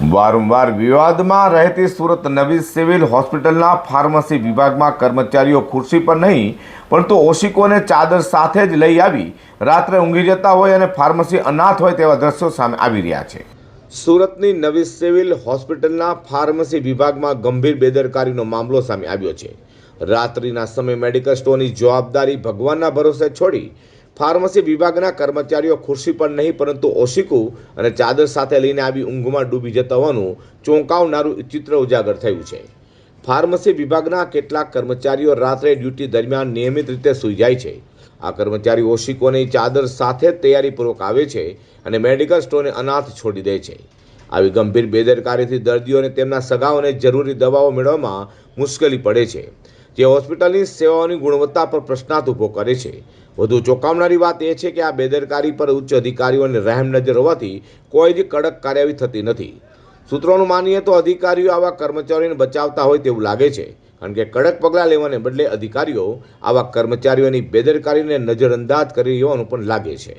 વારંવાર વિવાદમાં રહેતી સુરત નવી સિવિલ હોસ્પિટલના ફાર્મસી વિભાગમાં કર્મચારીઓ ખુરશી પર નહીં, પરંતુ ઓશિકોને ચાદર સાથે જ લઈ આવી, રાત્રે ઊંઘી જતા હોય અને ફાર્મસી અનાથ હોય તેવા દ્રશ્યો સામે આવી રહ્યા છે. સુરતની નવી સિવિલ હોસ્પિટલના ફાર્મસી વિભાગમાં ગંભીર બેદરકારીનો મામલો સામે આવ્યો છે. રાત્રિના સમયે મેડિકલ સ્ટોરની જવાબદારી ભગવાનના ભરોસે છોડી ફાર્મસી વિભાગના કર્મચારીઓ ખુરશી પર નહીં, પરંતુ ઓશિકુ અને ચાદર સાથે લઈને આવી ઊંઘમાં ડૂબી જતા હોવાનું ચોંકાવનારું ચિત્ર ઉજાગર થયું છે. ફાર્મસી વિભાગના કેટલાક કર્મચારીઓ રાત્રે ડ્યુટી દરમિયાન નિયમિત રીતે સૂઈ જાય છે. આ કર્મચારી ઓશિકોની ચાદર સાથે તૈયારીપૂર્વક આવે છે અને મેડિકલ સ્ટોરને અનાથ છોડી દે છે. આવી ગંભીર બેદરકારીથી દર્દીઓને તેમના સગાઓને જરૂરી દવાઓ મેળવવામાં મુશ્કેલી પડે છે. જે હોસ્પિટલની સેવાઓની ગુણવત્તા પર પ્રશ્નાર્થ ઊભો કરે છે. વધુ ચોંકાવનારી વાત એ છે કે આ બેદરકારી પર ઉચ્ચ અધિકારીઓને રહેમ નજર હોવાથી કોઈ જ કડક કાર્યવાહી થતી નથી. સૂત્રોનું માનીએ તો અધિકારીઓ આવા કર્મચારીઓને બચાવતા હોય તેવું લાગે છે, કારણ કે કડક પગલાં લેવાને બદલે અધિકારીઓ આવા કર્મચારીઓની બેદરકારીને નજરઅંદાજ કરી હોવાનું પણ લાગે છે.